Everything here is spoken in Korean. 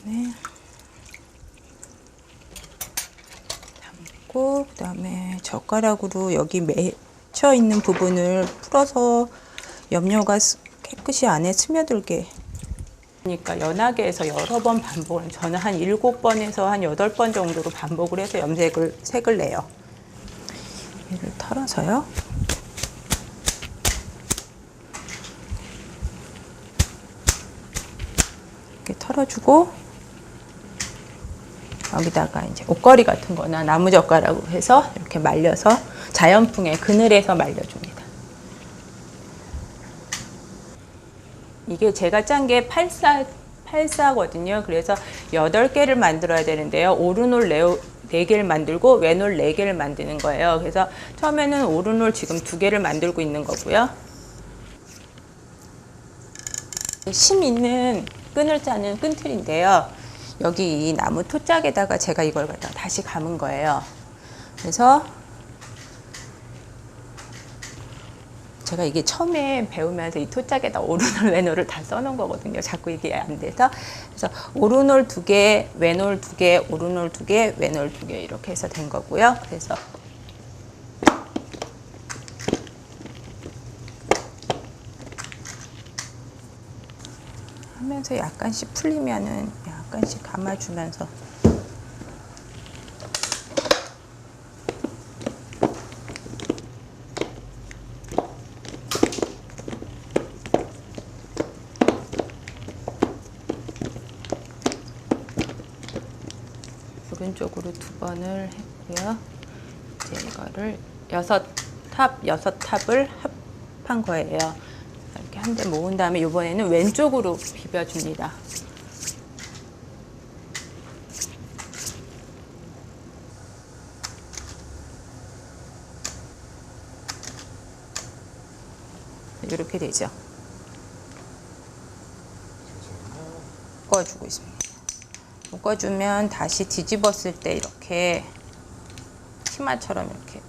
이번에 담고 그 다음에 젓가락으로 여기 맺혀 있는 부분을 풀어서 염료가 깨끗이 안에 스며들게 그러니까 연하게 해서 여러 번 반복을 저는 한 7번에서 한 8번 정도로 반복을 해서 염색을 색을 내요. 얘를 털어서요. 이렇게 털어주고 여기다가 이제 옷걸이 같은 거나 나무 젓가락으로 해서 이렇게 말려서 자연풍에 그늘에서 말려줍니다. 이게 제가 짠 게 84, 84거든요. 그래서 8개를 만들어야 되는데요. 오르놀 레오 4개를 만들고 외놀 4개를 만드는 거예요. 그래서 처음에는 오르놀 지금 2개를 만들고 있는 거고요. 심 있는 끈을 짜는 끈틀인데요. 여기 이 나무 토짝에다가 제가 이걸 갖다 다시 감은 거예요. 그래서 제가 이게 처음에 배우면서 이 토짝에다 오르놀 외놀을 다 써놓은 거거든요. 자꾸 이게 안 돼서 그래서 오르놀 두 개, 외놀 두 개, 오르놀 두 개, 외놀 두개 이렇게 해서 된 거고요. 그래서 하면서 약간씩 풀리면은 약간씩 감아주면서 오른쪽으로 두 번을 했고요. 이제 이거를 여섯 탑 여섯 탑을 합한 거예요. 이렇게 한 대 모은 다음에 이번에는 왼쪽으로 비벼줍니다. 이렇게 되죠. 묶어주고 있습니다. 묶어주면 다시 뒤집었을 때 이렇게 치마처럼 이렇게